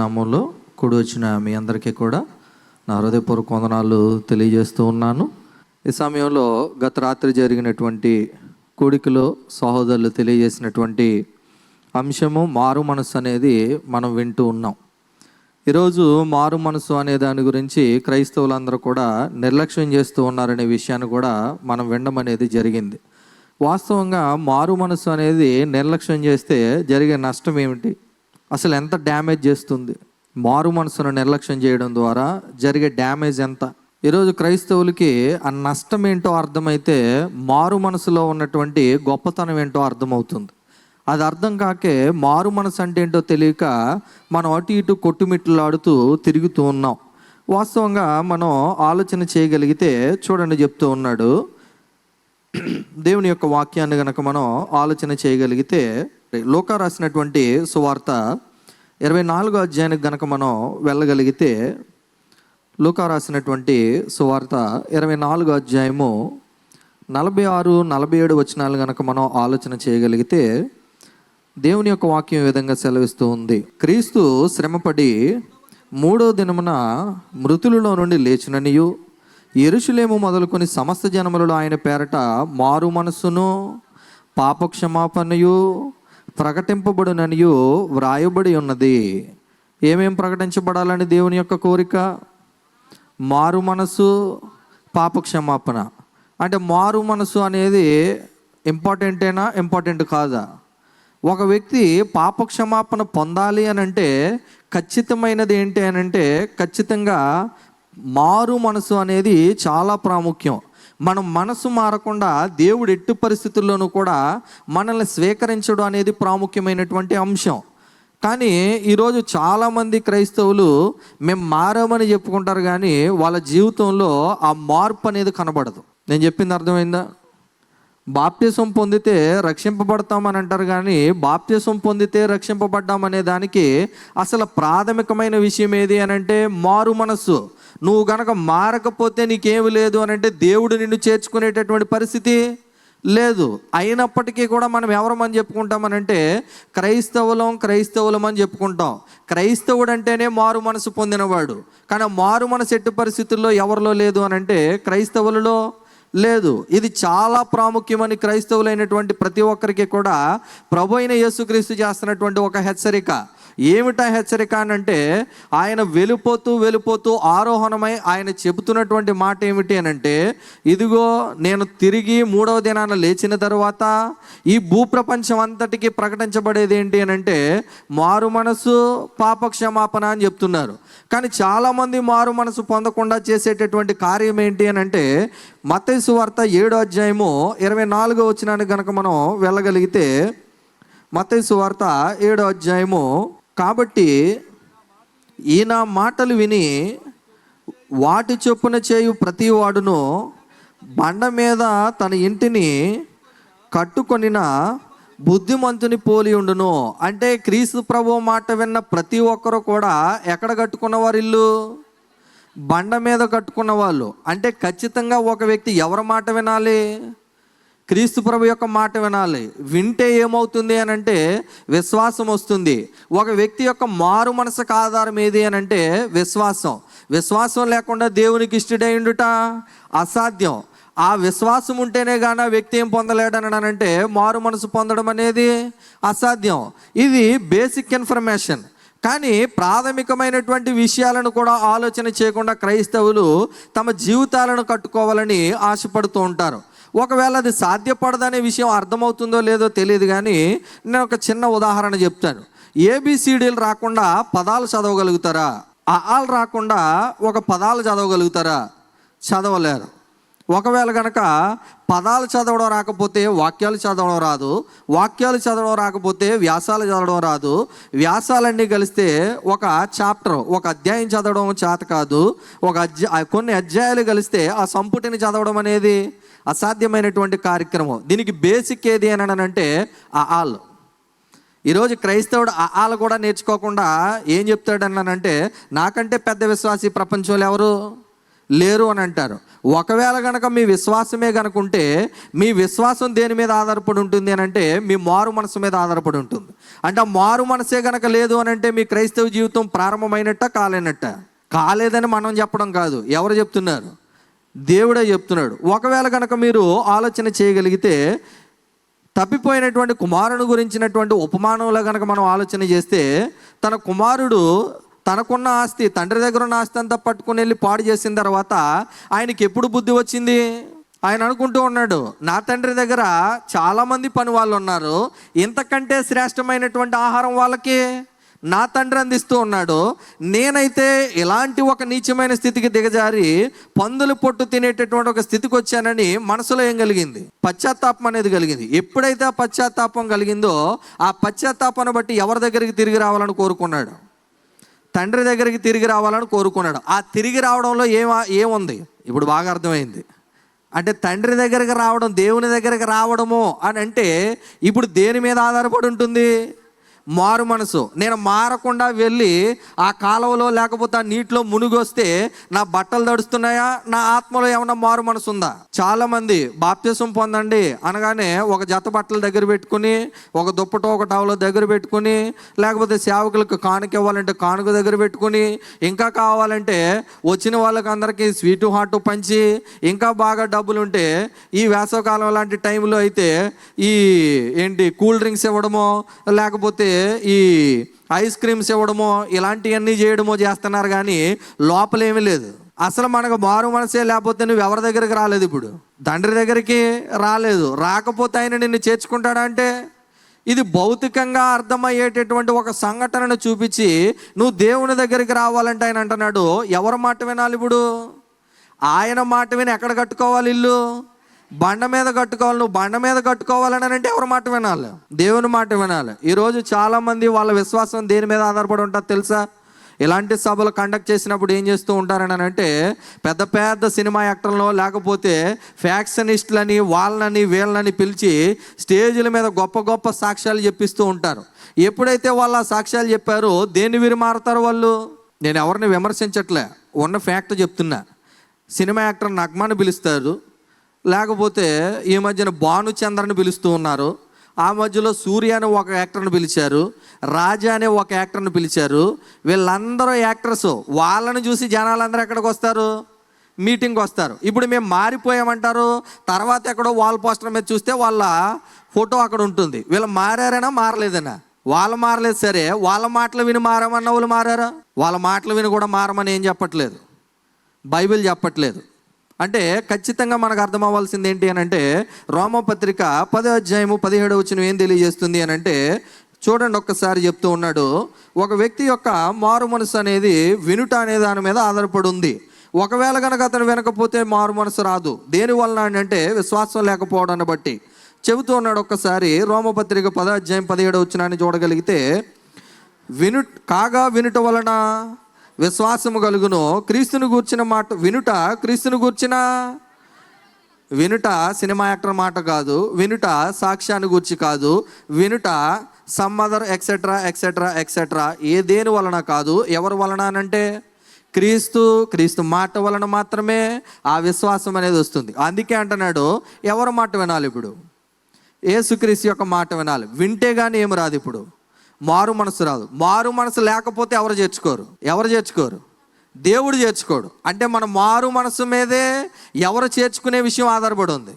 నామంలో కూడి వచ్చిన మీ అందరికీ కూడా నా హృదయపూర్వక వందనాలు తెలియజేస్తూ ఉన్నాను. ఈ సమయంలో గత రాత్రి జరిగినటువంటి కూడికలో సహోదరులు తెలియజేసినటువంటి అంశము మారు మనసు అనేది మనం వింటూ ఉన్నాం. ఈరోజు మారు మనసు అనే దాని గురించి క్రైస్తవులందరూ కూడా నిర్లక్ష్యం చేస్తూ ఉన్నారనే విషయాన్ని కూడా మనం వినడం అనేది జరిగింది. వాస్తవంగా మారు మనసు అనేది నిర్లక్ష్యం చేస్తే జరిగే నష్టం ఏమిటి? అసలు ఎంత డ్యామేజ్ చేస్తుంది? మారు మనసును నిర్లక్ష్యం చేయడం ద్వారా జరిగే డ్యామేజ్ ఎంత? ఈరోజు క్రైస్తవులకి ఆ నష్టం ఏంటో అర్థమైతే మారు మనసులో ఉన్నటువంటి గొప్పతనం ఏంటో అర్థమవుతుంది. అది అర్థం కాకే మారు మనసు అంటే ఏంటో తెలియక మనం అటు ఇటు కొట్టుమిట్లాడుతూ తిరుగుతూ ఉన్నాం. వాస్తవంగా మనం ఆలోచన చేయగలిగితే చూడండి చెప్తూ ఉన్నాడు. దేవుని యొక్క వాక్యాన్ని గనక మనం ఆలోచన చేయగలిగితే లోక రాసినటువంటి సువార్త ఇరవై నాలుగో అధ్యాయానికి గనక మనం వెళ్ళగలిగితే లోక రాసినటువంటి సువార్త ఇరవై నాలుగో అధ్యాయము నలభై ఆరు నలభై ఏడు వచనాలు గనక మనం ఆలోచన చేయగలిగితే దేవుని యొక్క వాక్యం ఈ విధంగా సెలవిస్తూ ఉంది. క్రీస్తు శ్రమపడి మూడో దినమున మృతులలో నుండి లేచిననియు ఎరుషులేము మొదలుకొని సమస్త జనములలో ఆయన పేరట మారు మనస్సును పాపక్షమాపణయు ప్రకటింపబడుననియు వ్రాయబడి ఉన్నది. ఏమేం ప్రకటించబడాలని దేవుని యొక్క కోరిక? మారు మనసు పాపక్షమాపణ. అంటే మారు మనసు అనేది ఇంపార్టెంటేనా ఇంపార్టెంట్ కాదా? ఒక వ్యక్తి పాపక్షమాపణ పొందాలి అని అంటే ఖచ్చితమైనది ఏంటి అని అంటే ఖచ్చితంగా మారు మనసు అనేది చాలా ప్రాముఖ్యం. మనం మనసు మారకుండా దేవుడు ఎట్టు పరిస్థితుల్లోనూ కూడా మనల్ని స్వీకరించడం అనేది ప్రాముఖ్యమైనటువంటి అంశం. కానీ ఈరోజు చాలామంది క్రైస్తవులు మేము మారామని చెప్పుకుంటారు కానీ వాళ్ళ జీవితంలో ఆ మార్పు అనేది కనబడదు. నేను చెప్పింది అర్థమైందా? బాప్త్యసం పొందితే రక్షింపబడతామని అంటారు కానీ బాప్త్యసం పొందితే రక్షింపబడ్డామనే దానికి అసలు ప్రాథమికమైన విషయం ఏది అని అంటే మారు మనస్సు. నువ్వు గనక మారకపోతే నీకేమి లేదు అని అంటే దేవుడు నిన్ను చేర్చుకునేటటువంటి పరిస్థితి లేదు. అయినప్పటికీ కూడా మనం ఎవరమని చెప్పుకుంటామనంటే క్రైస్తవులం క్రైస్తవులం అని చెప్పుకుంటాం. క్రైస్తవుడు అంటేనే మారు మనసు పొందినవాడు. కానీ మారు మనసు ఎట్టి పరిస్థితుల్లో ఎవరిలో లేదు అని అంటే క్రైస్తవులలో లేదు. ఇది చాలా ప్రాముఖ్యమని క్రైస్తవులైనటువంటి ప్రతి ఒక్కరికి కూడా ప్రభు అయిన యేసుక్రీస్తు చేస్తున్నటువంటి ఒక హెచ్చరిక. ఏమిటా హెచ్చరిక అని అంటే ఆయన వెళ్ళిపోతూ వెళ్ళిపోతూ ఆరోహణమై ఆయన చెబుతున్నటువంటి మాట ఏమిటి అని అంటే ఇదిగో నేను తిరిగి మూడవ దినాన లేచిన తర్వాత ఈ భూప్రపంచం అంతటికి ప్రకటించబడేది ఏంటి అని అంటే మారు మనసు పాపక్షమాపణ అని చెప్తున్నారు. కానీ చాలామంది మారు మనసు పొందకుండా చేసేటటువంటి కార్యం ఏంటి అని అంటే మతైసు వార్త ఏడో అధ్యాయము ఇరవై నాలుగో వచ్చినానికి గనక మనం వెళ్ళగలిగితే మతేసు వార్త ఏడో అధ్యాయము కాబట్టి ఈయన మాటలు విని వాటి చొప్పున చేయు ప్రతి వాడును బండ మీద తన ఇంటిని కట్టుకొనిన బుద్ధిమంతుని పోలి ఉండును. అంటే క్రీస్తు ప్రభు మాట విన్న ప్రతి ఒక్కరు కూడా ఎక్కడ కట్టుకున్నవారు ఇల్లు? బండ మీద కట్టుకున్న వాళ్ళు అంటే ఖచ్చితంగా ఒక వ్యక్తి ఎవరి మాట వినాలి? క్రీస్తు ప్రభు యొక్క మాట వినాలి. వింటే ఏమవుతుంది అని అంటే విశ్వాసం వస్తుంది. ఒక వ్యక్తి యొక్క మారు మనసుకు ఆధారం ఏది అని అంటే విశ్వాసం. విశ్వాసం లేకుండా దేవునికి ఇష్టడైండుట అసాధ్యం. ఆ విశ్వాసం ఉంటేనే కానీ ఆ వ్యక్తి ఏం పొందలేడని అంటే మారు మనసు పొందడం అనేది అసాధ్యం. ఇది బేసిక్ ఇన్ఫర్మేషన్ కానీ ప్రాథమికమైనటువంటి విషయాలను కూడా ఆలోచన చేయకుండా క్రైస్తవులు తమ జీవితాలను కట్టుకోవాలని ఆశపడుతూ ఉంటారు. ఒకవేళ అది సాధ్యపడదనే విషయం అర్థమవుతుందో లేదో తెలియదు కానీ నేను ఒక చిన్న ఉదాహరణ చెప్తాను. ఏబిసిడీలు రాకుండా పదాలు చదవగలుగుతారా? ఆలు రాకుండా ఒక పదాలు చదవగలుగుతారా? చదవలేరు. ఒకవేళ కనుక పదాలు చదవడం రాకపోతే వాక్యాలు చదవడం రాదు వాక్యాలు చదవడం రాకపోతే వ్యాసాలు చదవడం రాదు వ్యాసాలన్నీ కలిస్తే ఒక చాప్టర్ ఒక అధ్యాయం చదవడం చేత కాదు ఒక అధ్యాయ కొన్ని అధ్యాయాలు కలిస్తే ఆ సంపుటిని చదవడం అనేది అసాధ్యమైనటువంటి కార్యక్రమం. దీనికి బేసిక్ ఏది అని అంటే ఆ ఆల్. ఈరోజు క్రైస్తవుడు ఆ ఆలు కూడా నేర్చుకోకుండా ఏం చెప్తాడు అన్నానంటే నాకంటే పెద్ద విశ్వాసి ప్రపంచంలో ఎవరు లేరు అని అంటారు. ఒకవేళ కనుక మీ విశ్వాసమే కనుకుంటే మీ విశ్వాసం దేని మీద ఆధారపడి ఉంటుంది అని అంటే మీ మారు మనసు మీద ఆధారపడి ఉంటుంది. అంటే ఆ మారు మనసే కనుక లేదు అని అంటే మీ క్రైస్తవ జీవితం ప్రారంభమైనట్ట కాలేనట్ట? కాలేదని మనం చెప్పడం కాదు. ఎవరు చెప్తున్నారు? దేవుడే చెప్తున్నాడు. ఒకవేళ కనుక మీరు ఆలోచన చేయగలిగితే తప్పిపోయినటువంటి కుమారుని గురించినటువంటి ఉపమానంలో కనుక మనం ఆలోచన చేస్తే తన కుమారుడు తనకున్న ఆస్తి తండ్రి దగ్గర ఉన్న ఆస్తి అంతా పట్టుకుని వెళ్ళి పాడు చేసిన తర్వాత ఆయనకి ఎప్పుడు బుద్ధి వచ్చింది? ఆయన అనుకుంటూ ఉన్నాడు నా తండ్రి దగ్గర చాలామంది పని వాళ్ళు ఉన్నారు. ఇంతకంటే శ్రేష్టమైనటువంటి ఆహారం వాళ్ళకి నా తండ్రి అందిస్తూ ఉన్నాడు నేనైతే ఇలాంటి ఒక నీచమైన స్థితికి దిగజారి పందులు పొట్టు తినేటటువంటి ఒక స్థితికి వచ్చానని మనసులో ఏం కలిగింది? పశ్చాత్తాపం అనేది కలిగింది. ఎప్పుడైతే ఆ పశ్చాత్తాపం కలిగిందో ఆ పశ్చాత్తాపాన్ని బట్టి ఎవరి దగ్గరికి తిరిగి రావాలని కోరుకున్నాడు? తండ్రి దగ్గరికి తిరిగి రావాలని కోరుకున్నాడు. ఆ తిరిగి రావడంలో ఏం ఏముంది? ఇప్పుడు బాగా అర్థమైంది. అంటే తండ్రి దగ్గరికి రావడం దేవుని దగ్గరికి రావడము అని అంటే ఇప్పుడు దేని మీద ఆధారపడి ఉంటుంది? మారు మనసు. నేను మారకుండా వెళ్ళి ఆ కాలువలో లేకపోతే ఆ నీటిలో మునిగొస్తే నా బట్టలు తడుస్తున్నాయా? నా ఆత్మలో ఏమన్నా మారు మనసు ఉందా? చాలా మంది బాప్త్యసం పొందండి. అనగానే ఒక జత బట్టలు దగ్గర పెట్టుకుని ఒక దుప్పటో ఒక టవలో దగ్గర పెట్టుకుని లేకపోతే సేవకులకు కానుక ఇవ్వాలంటే కానుక దగ్గర పెట్టుకుని ఇంకా కావాలంటే వచ్చిన వాళ్ళకి అందరికీ స్వీటు హాటు పంచి ఇంకా బాగా డబ్బులు ఉంటే ఈ వేసవకాలం లాంటి టైంలో అయితే ఈ ఏంటి కూల్ డ్రింక్స్ ఇవ్వడమో లేకపోతే ఈ ఐస్ క్రీమ్స్ ఇవ్వడమో ఇలాంటివన్నీ చేయడమో చేస్తున్నారు కానీ లోపలేమీ లేదు. అసలు మనకు మారు మనసే లేకపోతే నువ్వు ఎవరి దగ్గరికి రాలేదు ఇప్పుడు? తండ్రి దగ్గరికి రాలేదు. రాకపోతే ఆయన నిన్ను చేర్చుకుంటాడా అంటే? ఇది భౌతికంగా అర్థమయ్యేటటువంటి ఒక సంఘటనను చూపించి నువ్వు దేవుని దగ్గరికి రావాలంటే ఆయన అంటున్నాడు ఎవరి మాట వినాలి ఇప్పుడు? ఆయన మాట విని ఎక్కడ కట్టుకోవాలి ఇల్లు? బండ మీద కట్టుకోవాలి నువ్వు బండ మీద కట్టుకోవాలని అంటే ఎవరి మాట వినాలి? దేవుని మాట వినాలి. ఈరోజు చాలామంది వాళ్ళ విశ్వాసం దేని మీద ఆధారపడి ఉంటుంది తెలుసా? ఇలాంటి సభలు కండక్ట్ చేసినప్పుడు ఏం చేస్తూ ఉంటారని అంటే పెద్ద పెద్ద సినిమా యాక్టర్లు లేకపోతే ఫ్యాక్షనిస్టులని వాళ్ళని వీళ్ళని పిలిచి స్టేజీల మీద గొప్ప గొప్ప సాక్ష్యాలు చెప్పిస్తూ ఉంటారు. ఎప్పుడైతే వాళ్ళు ఆ సాక్ష్యాలు చెప్పారో దేన్ని వీరు మారుతారు వాళ్ళు? నేను ఎవరిని విమర్శించట్లే ఉన్న ఫ్యాక్ట్ చెప్తున్నా. సినిమా యాక్టర్ నగ్మాను పిలుస్తారు లేకపోతే ఈ మధ్యన భానుచంద్రని పిలుస్తూ ఉన్నారు. ఆ మధ్యలో సూర్య అనే ఒక యాక్టర్ని పిలిచారు. రాజా అనే ఒక యాక్టర్ని పిలిచారు. వీళ్ళందరూ యాక్టర్స్. వాళ్ళని చూసి జనాలందరూ ఎక్కడికి వస్తారు? మీటింగ్కి వస్తారు. ఇప్పుడు మేము మారిపోయామంటారు. తర్వాత ఎక్కడో వాల్ పోస్టర్ మీద చూస్తే వాళ్ళ ఫోటో అక్కడ ఉంటుంది. వీళ్ళు మారారైనా మారలేదనా? వాళ్ళు మారలేదు సరే. వాళ్ళ మాటలు విని మారమన్న వాళ్ళు మారారా? వాళ్ళ మాటలు విని కూడా మారమని ఏం చెప్పట్లేదు. బైబిల్ చెప్పట్లేదు. అంటే ఖచ్చితంగా మనకు అర్థం అవ్వాల్సింది ఏంటి అని అంటే రోమపత్రిక పదో అధ్యాయము పదిహేడు వచ్చిన ఏం తెలియజేస్తుంది అని అంటే చూడండి ఒక్కసారి చెప్తూ ఉన్నాడు. ఒక వ్యక్తి యొక్క మారు మనసు అనేది వినుట అనే దాని మీద ఆధారపడి ఉంది. ఒకవేళ కనుక అతను వినకపోతే మారు మనసు రాదు. దేని వలన అని అంటే విశ్వాసం లేకపోవడాన్ని బట్టి. చెబుతూ ఉన్నాడు ఒక్కసారి రోమపత్రిక పదో అధ్యాయం పదిహేడు వచ్చినాన్ని చూడగలిగితే విను కాగా వినుట వలన? విశ్వాసము కలుగును. క్రీస్తుని గూర్చిన మాట వినుట క్రీస్తుని గూర్చిన వినుట సినిమా యాక్టర్ మాట కాదు. వినుట సాక్ష్యాన్ని గూర్చి కాదు. వినుట some other etcetera etcetera etcetera ఏ దేని వలన కాదు? ఎవరి వలన అనంటే క్రీస్తు క్రీస్తు మాట వలన మాత్రమే ఆ విశ్వాసం అనేది వస్తుంది. అందుకే అంటున్నాడు ఎవరి మాట వినాలి ఇప్పుడు? ఏసుక్రీస్తు యొక్క మాట వినాలి. వింటే కానీ ఏమి రాదు ఇప్పుడు. మారు మనసు రాదు. మారు మనసు లేకపోతే ఎవరు చేర్చుకోరు? ఎవరు చేర్చుకోరు? దేవుడు చేర్చుకోడు. అంటే మన మారు మనసు మీదే ఎవరు చేర్చుకునే విషయం ఆధారపడి ఉంది.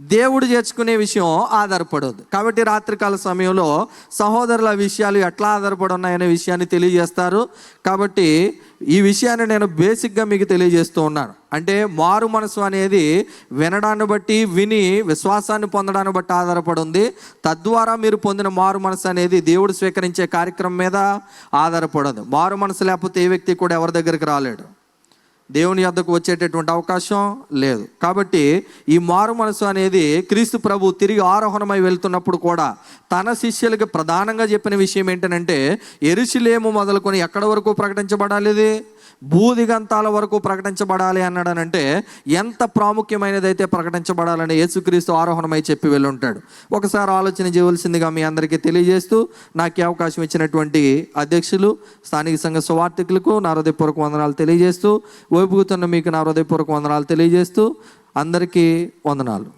దేవుడు చేర్చుకునే విషయం ఆధారపడదు. కాబట్టి రాత్రికాల సమయంలో సహోదరుల విషయాలు ఎట్లా ఆధారపడి ఉన్నాయనే విషయాన్ని తెలియజేస్తారు. కాబట్టి ఈ విషయాన్ని నేను బేసిక్గా మీకు తెలియజేస్తూ ఉన్నాను. అంటే మారు మనసు అనేది వినడాన్ని బట్టి విని విశ్వాసాన్ని పొందడాన్ని బట్టి ఆధారపడి ఉంది తద్వారా మీరు పొందిన మారు మనసు అనేది దేవుడు స్వీకరించే కార్యక్రమం మీద ఆధారపడదు. మారు మనసు లేకపోతే ఏ వ్యక్తి కూడా ఎవరి దగ్గరికి రాలేడు. దేవుని యొద్దకు వచ్చేటటువంటి అవకాశం లేదు. కాబట్టి ఈ మారు మనసు అనేది క్రీస్తు ప్రభు తిరిగి ఆరోహణమై వెళ్తున్నప్పుడు కూడా తన శిష్యులకి ప్రధానంగా చెప్పిన విషయం ఏంటంటే ఎరుషులేము మొదలుకొని ఎక్కడ వరకు ప్రకటించబడాలి ఇది భూదిగంతాల వరకు ప్రకటించబడాలి అన్నాడనంటే ఎంత ప్రాముఖ్యమైనదైతే ప్రకటించబడాలని యేసుక్రీస్తు ఆరోహణమై చెప్పి వెళ్ళుంటాడు. ఒకసారి ఆలోచన చేయవలసిందిగా మీ అందరికీ తెలియజేస్తూ నాకు అవకాశం ఇచ్చినటువంటి అధ్యక్షులు స్థానిక సంఘ సువార్థికులకు నా హృదయపూర్వక వందనాలు తెలియజేస్తూ ఓపుగుతున్న మీకు నా హృదయపూర్వక వందనాలు తెలియజేస్తూ అందరికీ వందనాలు.